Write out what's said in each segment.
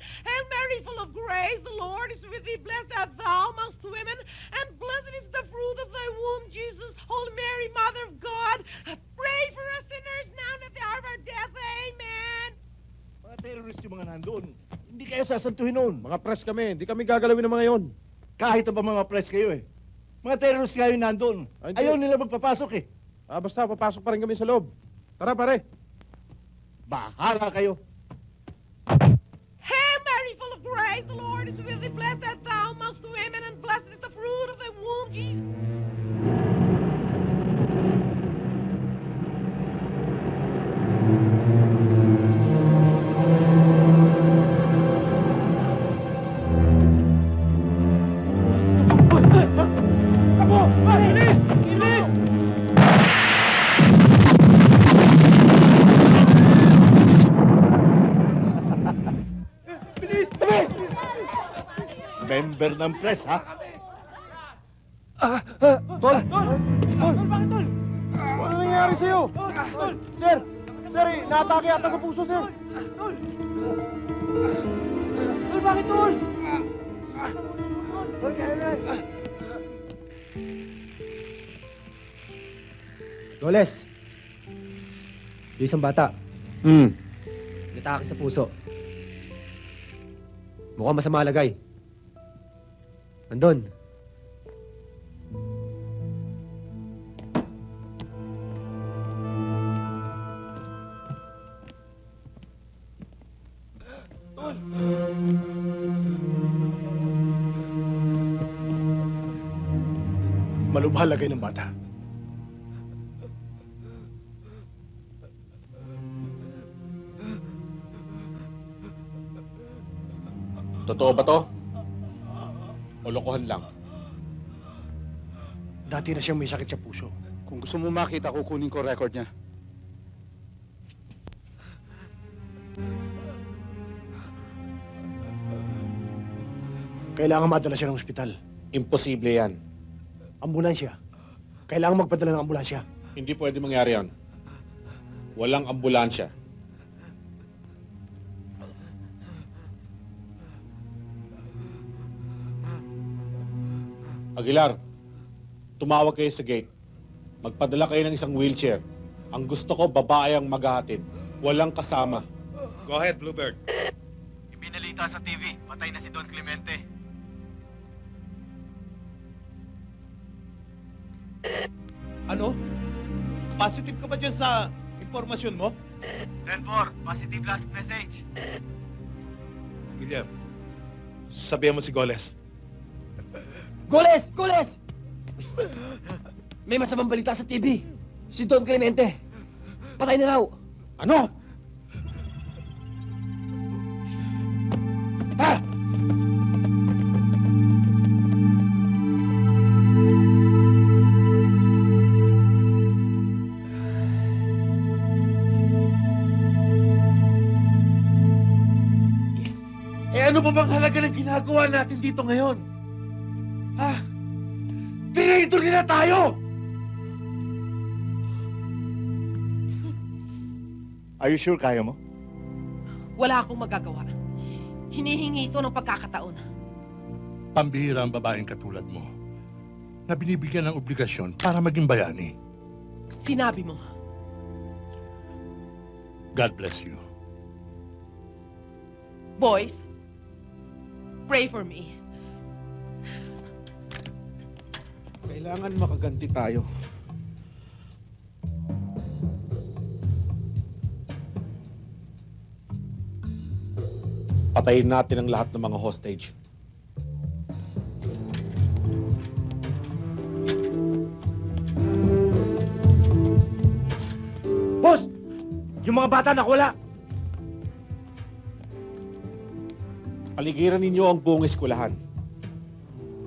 Hail Mary, full of grace, the Lord is with thee. Blessed art thou amongst women, and blessed is the fruit of thy womb, Jesus. Holy Mary, Mother of God, pray for us sinners now and at the hour of our death. Amen. Mga terrorist yung mga nandun. Hindi kayo sasantuhin noon. Mga press kami, hindi kami gagalawin ng mga yon. Kahit ba mga press kayo eh. Mga terrorist yung nandun. Ay, hindi. Ayaw nila magpapasok eh. Ah, basta, papasok pa rin kami sa loob. Tara, pare. Bahala kayo. Grace, the Lord is with thee. Blessed thou amongst women, and blessed is the fruit of thy womb, Jesus. Member ng press, ha? Tol! Tol! Tol! Bakit, Tol? Ano nangyayari sa'yo? Sir! Sir, eh, naatake yata sa puso, sir! Tol! Tol, bakit, Tol? Tol, kailan? Doles! Yung isang bata, Hmm. natake sa puso. Mukhang masama lagay. Andun. Malubha lagay ng bata. Totoo ba to? O lokohan lang? Dati na siyang may sakit sa puso. Kung gusto mo makita, kukunin ko record niya. Kailangan madala siya ng ospital. Imposible yan. Ambulansya. Kailangan magpadala ng ambulansya. Hindi pwede mangyari yan. Walang ambulansya. Aguilar, tumawag kayo sa gate. Magpadala kayo ng isang wheelchair. Ang gusto ko, babae ang maghahatid. Walang kasama. Go ahead, Bluebird. Ibinalita sa TV, patay na si Don Clemente. Ano? Positive ka ba dyan sa impormasyon mo? 10-4, positive last message. William, sabihan mo si Goles. Goles! Goles! May masamang balita sa TV. Si Don Clemente. Patay na raw. Ano? Ha? Eh ano pa bang halaga ng ginagawa natin dito ngayon? Ha? Traitor nila tayo! Are you sure kaya mo? Wala akong magagawa. Hinihingi ito ng pagkakataon. Pambihira ang babaeng katulad mo na binibigyan ng obligasyon para maging bayani. Sinabi mo. God bless you. Boys, pray for me. Kailangan makaganti tayo. Patayin natin ang lahat ng mga hostage. Boss! Yung mga bata nakawala! Paligiran ninyo ang buong eskwelahan.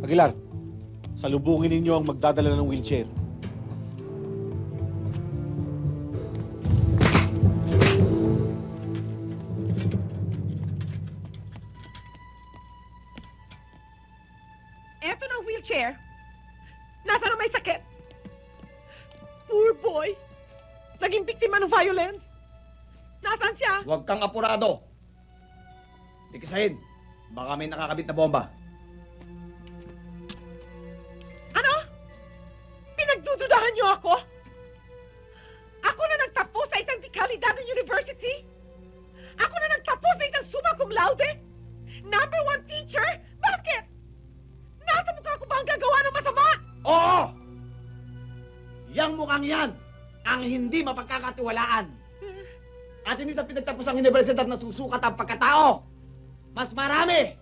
Aguilar, salubungin ninyo ang magdadala ng wheelchair. Eto ng wheelchair. Nasa na may sakit. Poor boy. Naging biktima ng violence. Nasaan siya? Huwag kang apurado. Tikisahin. Baka may nakakabit na bomba. Pinagdududahan niyo ako? Ako na nagtapos sa isang dekalidad ng university? Ako na nagtapos sa isang summa cum laude? Number one teacher? Bakit? Nasa mukha ko ba ang gagawa ng masama? Oo! Yang mukhang yan ang hindi mapagkakatiwalaan. At hindi sa pinagtapos ang universidad na susukat ang pagkatao. Mas marami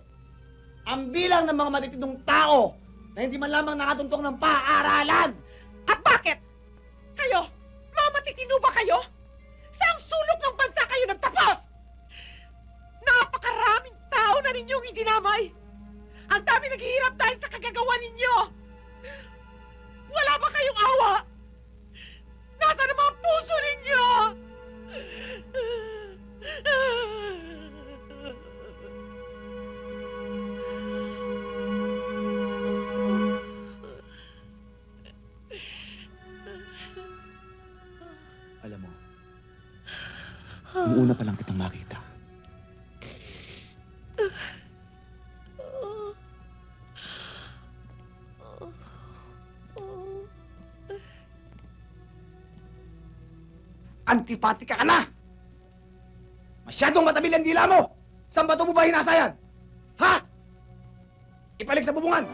ang bilang ng mga matitindong tao na hindi man lamang nakatuntong ng paaralan. At bakit? Kayo? Mga matitino ba kayo? Saang sulok ng bansa kayo nagtapos? Napakaraming tao na ninyong idinamay. Ang dami naghihirap dahil sa kagagawa ninyo. Wala ba kayong awa? Nasaan ang puso ninyo? Pa lang kitang makita, antipatika ka na! Masyadong matabil ang dila mo! Saan ba ito mo ba hinasa yan? Ha? Ipalik sa bubungan!